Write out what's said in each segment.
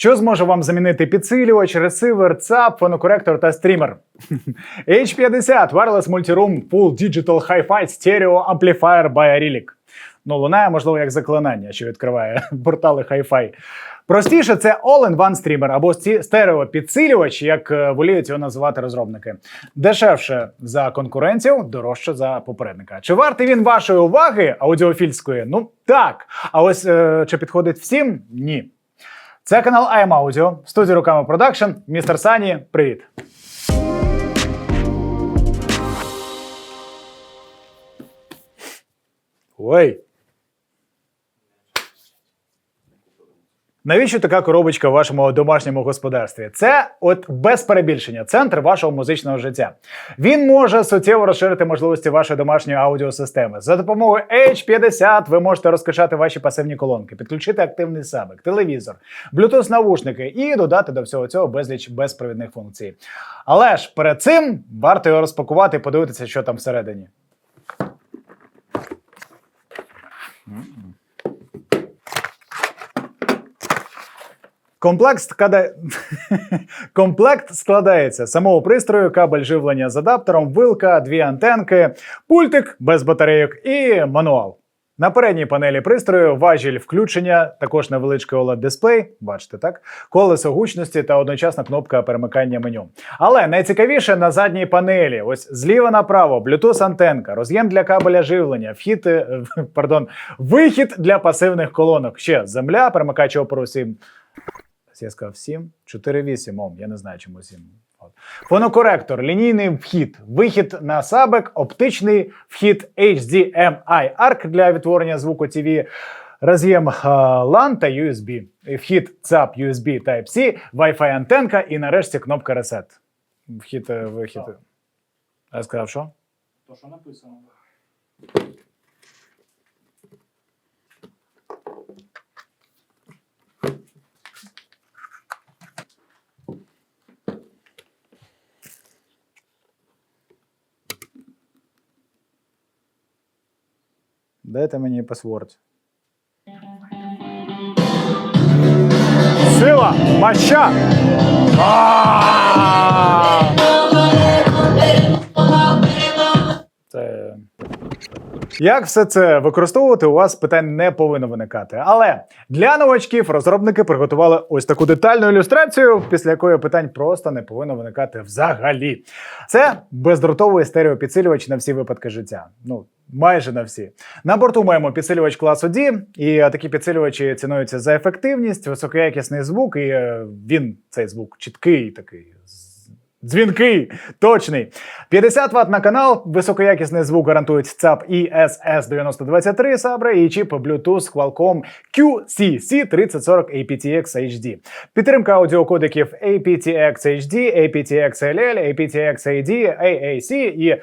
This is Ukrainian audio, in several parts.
Що зможе вам замінити підсилювач, ресивер, ЦАП, фонокоректор та стрімер? H50 Wireless Multiroom Full Digital Hi-Fi Stereo Amplifier by Arylic. Ну, лунає, можливо, як заклинання, що відкриває портали Hi-Fi. Простіше, це All-in-One стрімер або стереопідсилювач, як е, воліють його називати розробники. Дешевше за конкуренцію, дорожче за попередника. Чи вартий він вашої уваги аудіофільської? Ну так. А ось е, чи підходить всім? Ні. Це канал IM Audio, студія руками продакшн. Містер Сані, привіт. Ой. Навіщо така коробочка в вашому домашньому господарстві? Це, от без перебільшення, центр вашого музичного життя. Він може суттєво розширити можливості вашої домашньої аудіосистеми. За допомогою H50 ви можете розкачати ваші пасивні колонки, підключити активний сабик, телевізор, Bluetooth навушники і додати до всього цього безліч безпровідних функцій. Але ж перед цим варто його розпакувати і подивитися, що там всередині. Комплект, складає... Комплект складається з самого пристрою, кабель живлення з адаптером, вилка, дві антенки, пультик без батарейок і мануал. На передній панелі пристрою важіль включення, також невеличкий oled дисплей бачите так, колесо гучності та одночасна кнопка перемикання меню. Але найцікавіше на задній панелі, ось зліва направо, Bluetooth антенка, роз'єм для кабеля живлення, вхід, е, пардон, вихід для пасивних колонок. Ще земля, перемикач опору 7 я сказав 7, 4, 8 Ом, я не знаю, чому 7. От. Фонокоректор, лінійний вхід, вихід на сабек, оптичний вхід HDMI, арк для відтворення звуку TV, роз'єм е, LAN та USB, вхід ЦАП USB Type-C, Wi-Fi антенка і нарешті кнопка Reset. Вхід, е, вихід. А Я сказав, що? То, що написано. Дайте мені пасворд. Сила! Маща! Як все це використовувати, у вас питань не повинно виникати. Але для новачків розробники приготували ось таку детальну ілюстрацію, після якої питань просто не повинно виникати взагалі. Це бездротовий стереопідсилювач на всі випадки життя. Ну, майже на всі. На борту маємо підсилювач класу D, і такі підсилювачі цінуються за ефективність, високоякісний звук, і е, він цей звук чіткий такий. Дзвінкий, точний. 50 Вт на канал, високоякісний звук гарантують ЦАП ESS9023 Sabre і чіп Bluetooth Qualcomm QCC3040 aptX HD. Підтримка аудіокодеків aptX HD, aptX LL, aptX AD, AAC і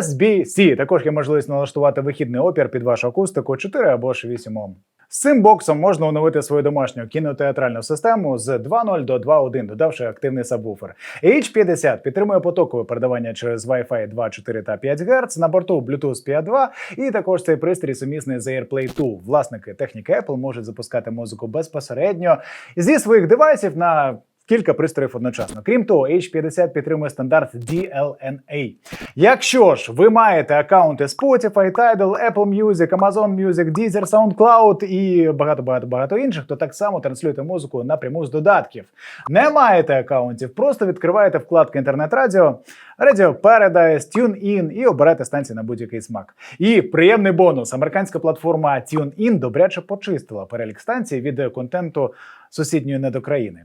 SBC. Також є можливість налаштувати вихідний опір під вашу акустику 4 або ж 8 Ом. З цим боксом можна оновити свою домашню кінотеатральну систему з 2.0 до 2.1, додавши активний сабвуфер. H50 підтримує потокове передавання через Wi-Fi 2, 4 та 5 Гц, на борту Bluetooth 5.2, і також цей пристрій сумісний з AirPlay 2. Власники техніки Apple можуть запускати музику безпосередньо зі своїх девайсів на Кілька пристроїв одночасно. Крім того, H50 підтримує стандарт DLNA. Якщо ж ви маєте аккаунти Spotify, Tidal, Apple Music, Amazon Music, Deezer, SoundCloud і багато багато інших, то так само транслюєте музику напряму з додатків. Не маєте аккаунтів, просто відкриваєте вкладку інтернет-радіо, Radio Paradise, TuneIn і обираєте станції на будь-який смак. І приємний бонус: американська платформа TuneIn добряче почистила перелік станцій від контенту сусідньої недокраїни.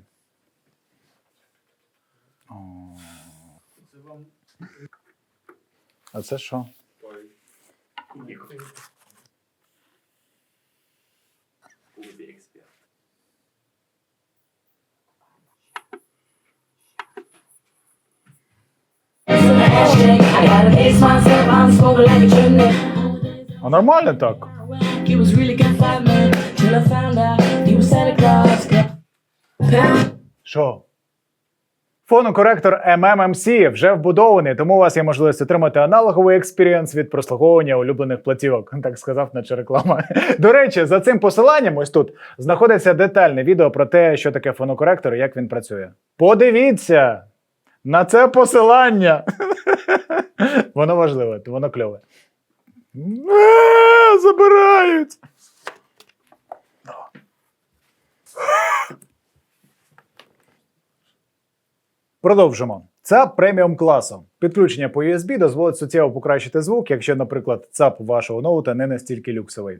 Це вам А це що? той їх. Експерт. А нормально так. Що? Фонокоректор MMMC вже вбудований, тому у вас є можливість отримати аналоговий експірієнс від прослуховування улюблених платівок. Так сказав, наче реклама. До речі, за цим посиланням, ось тут знаходиться детальне відео про те, що таке фонокоректор і як він працює. Подивіться на це посилання. Воно важливе, воно кльове. Е, Забирають. Продовжимо. Це преміум класу. Підключення по USB дозволить суттєво покращити звук, якщо, наприклад, ЦАП вашого ноута не настільки люксовий.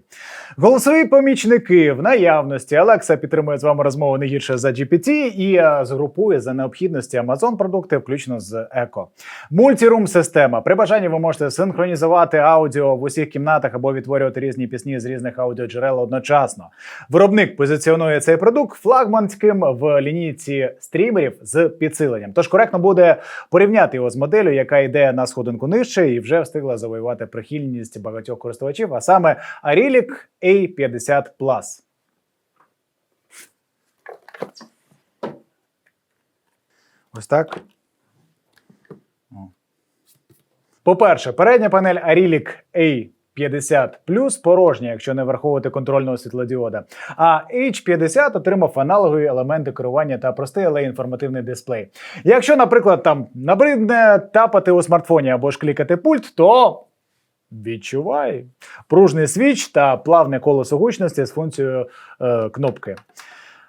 Голосові помічники в наявності. Alexa підтримує з вами розмову не гірше за GPT і е, згрупує за необхідності Amazon продукти, включно з Echo. Мультірум система. При бажанні ви можете синхронізувати аудіо в усіх кімнатах або відтворювати різні пісні з різних аудіоджерел одночасно. Виробник позиціонує цей продукт флагманським в лінійці стрімерів з підсиленням. Тож коректно буде порівняти його з моделлю, хвилю, яка ідея на сходинку нижче, і вже встигла завоювати прихильність багатьох користувачів, а саме Arilic A50 Plus. Ось так. По-перше, передня панель Arilic A. 50 порожня, якщо не враховувати контрольного світлодіода. А H50 отримав аналогові елементи керування та простий, але інформативний дисплей. Якщо, наприклад, там набридне тапати у смартфоні або ж клікати пульт, то. Відчувай пружний свіч та плавне колесо гучності з функцією е, кнопки.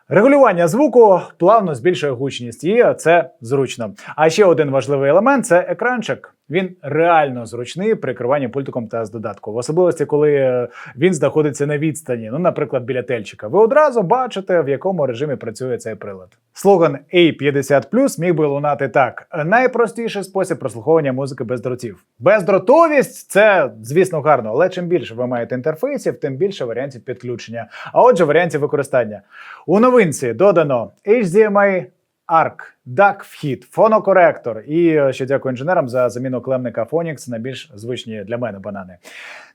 Регулювання звуку плавно збільшує гучність, і це зручно. А ще один важливий елемент це екранчик. Він реально зручний при керуванні пультиком та з додатку, в особливості, коли е, він знаходиться на відстані, ну, наприклад, біля тельчика. Ви одразу бачите, в якому режимі працює цей прилад. Слоган A50 міг би лунати так: найпростіший спосіб прослуховування музики без дротів. Бездротовість це, звісно, гарно, але чим більше ви маєте інтерфейсів, тим більше варіантів підключення. А отже, варіантів використання. У новинці додано HDMI ARC, DAC вхід, фонокоректор і е, ще дякую інженерам за заміну клемника Фонікс на більш звичні для мене банани.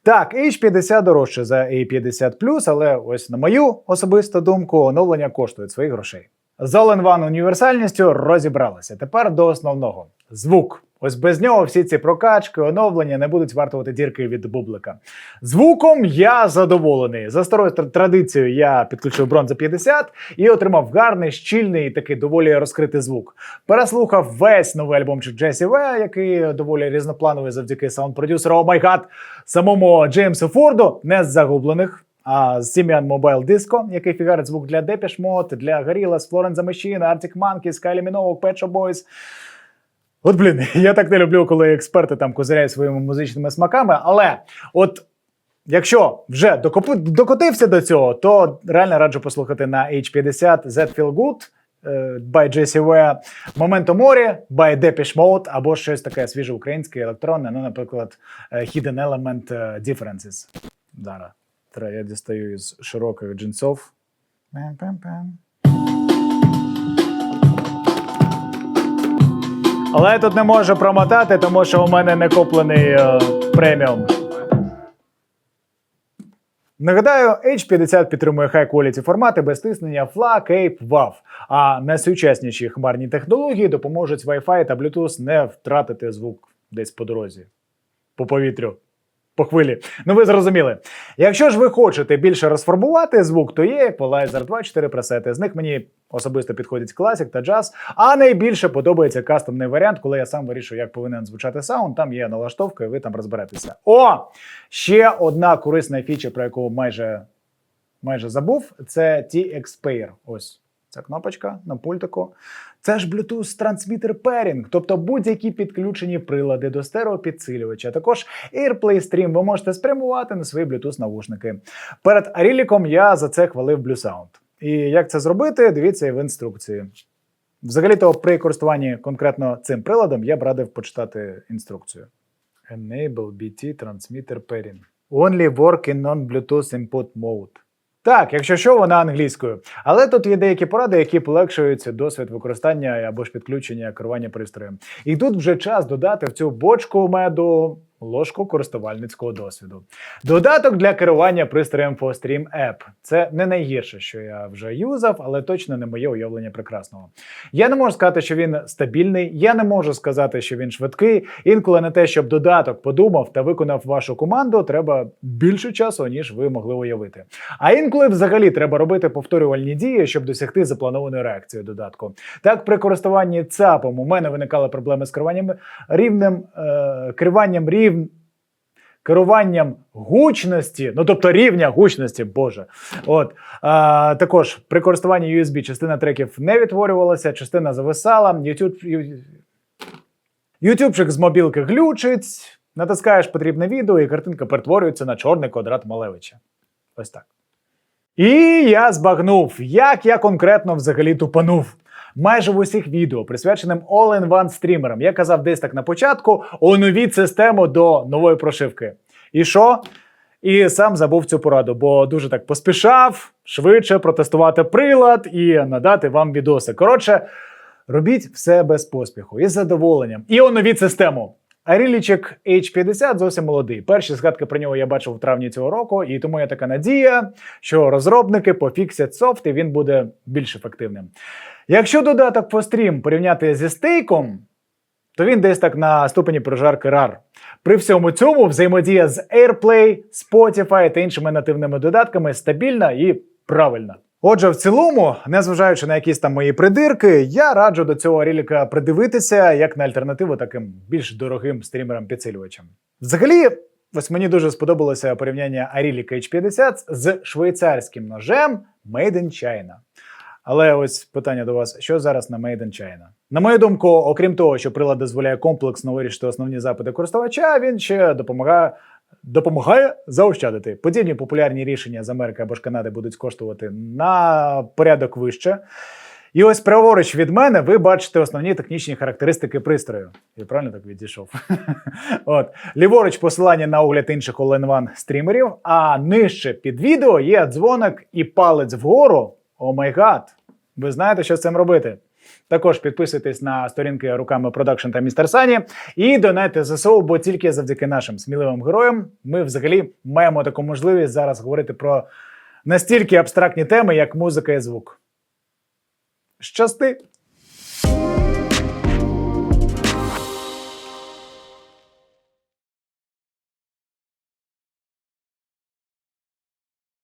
Так, H50 дорожче за A50+, але ось на мою особисту думку, оновлення коштує своїх грошей. З All-in-One універсальністю розібралися. Тепер до основного. Звук. Ось без нього всі ці прокачки, оновлення не будуть вартувати дірки від бублика. Звуком я задоволений. За старою традицією я підключив Bronze 50 і отримав гарний, щільний і такий доволі розкритий звук. Переслухав весь новий альбомчик Джесі В, який доволі різноплановий завдяки саунд-продюсеру, гад, самому Джеймсу Форду, не з загублених. А з Simian Mobile Disco, який фігарить звук для Depeche для Gorillaz, Florence the Machine, Arctic Monkeys, Kylie Minogue, Pet. От блін, я так не люблю, коли експерти там козиряють своїми музичними смаками. Але от якщо вже докотився до цього, то реально раджу послухати на H50 Z Feel Good е, by Jesse Ware, Memento Mori by Depeche Mode або щось таке свіже українське електронне, ну, наприклад, е, Hidden Element е, Differences. Зараз. Я дістаю із широких джинсов. Пам-пам-пам. Але я тут не можу промотати, тому що у мене не куплений е, преміум. Нагадаю, H50 підтримує high quality формати без тиснення FLA, CAPE, WAV. А найсучасніші хмарні технології допоможуть Wi-Fi та Bluetooth не втратити звук десь по дорозі, по повітрю. По хвилі. Ну ви зрозуміли. Якщо ж ви хочете більше розфарбувати звук, то є Equalizer 2.4 пресети. З них мені особисто підходять Classic та Jazz, а найбільше подобається кастомний варіант, коли я сам вирішую, як повинен звучати саунд. Там є налаштовка, і ви там розберетеся. О! Ще одна корисна фіча, про яку майже, майже забув, це TX-Pair. Ось ця кнопочка на пультику. Це ж Bluetooth Transmitter Pairing, тобто будь-які підключені прилади до стереопідсилювача. Також AirPlay Stream ви можете спрямувати на свої Bluetooth навушники. Перед Аріліком я за це хвалив Blue Sound. І як це зробити, дивіться в інструкції. Взагалі-то при користуванні конкретно цим приладом я б радив почитати інструкцію. Enable BT Transmitter Pairing. Only work in non-Bluetooth input mode. Так, якщо що, вона англійською. Але тут є деякі поради, які полегшують досвід використання або ж підключення керування пристроєм. І тут вже час додати в цю бочку меду ложку користувальницького досвіду. Додаток для керування пристроєм FOSTream App. Це не найгірше, що я вже юзав, але точно не моє уявлення прекрасного. Я не можу сказати, що він стабільний. Я не можу сказати, що він швидкий. Інколи на те, щоб додаток подумав та виконав вашу команду, треба більше часу, ніж ви могли уявити. А інколи взагалі треба робити повторювальні дії, щоб досягти запланованої реакції додатку. Так, при користуванні ЦАПом у мене виникали проблеми з керуванням рівнем, е, керуванням рів... керуванням гучності, ну тобто рівня гучності, боже. От а, також при користуванні USB частина треків не відтворювалася, частина зависала. YouTube, ютубчик з мобілки глючить, натискаєш потрібне відео, і картинка перетворюється на чорний квадрат Малевича. Ось так. І я збагнув, як я конкретно взагалі тупанув. Майже в усіх відео, присвяченим all-in-one стрімерам, я казав десь так на початку, оновіть систему до нової прошивки. І що? І сам забув цю пораду, бо дуже так поспішав швидше протестувати прилад і надати вам відоси. Коротше, робіть все без поспіху і з задоволенням. І оновіть систему. Арілічик H50 зовсім молодий. Перші згадки про нього я бачив в травні цього року, і тому є така надія, що розробники пофіксять софт і він буде більш ефективним. Якщо додаток Postream порівняти зі стейком, то він десь так на ступені прожарки RAR. При всьому цьому взаємодія з AirPlay, Spotify та іншими нативними додатками стабільна і правильна. Отже, в цілому, незважаючи на якісь там мої придирки, я раджу до цього реліка придивитися як на альтернативу таким більш дорогим стрімерам-підсилювачам. Взагалі, ось мені дуже сподобалося порівняння Arilic H50 з швейцарським ножем Made in China. Але ось питання до вас: що зараз на Made in China? На мою думку, окрім того, що прилад дозволяє комплексно вирішити основні запити користувача, він ще допомагає. Допомагає заощадити. Подібні популярні рішення з Америки або ж Канади будуть коштувати на порядок вище. І ось праворуч від мене ви бачите основні технічні характеристики пристрою. Я правильно так відійшов? От. Ліворуч посилання на огляд інших all-in-one стрімерів, а нижче під відео є дзвоник і палець вгору. О май гад! Ви знаєте, що з цим робити. Також підписуйтесь на сторінки руками Продакшн та Містер Сані і донайте ЗСУ, бо тільки завдяки нашим сміливим героям ми взагалі маємо таку можливість зараз говорити про настільки абстрактні теми, як музика і звук. Щасти!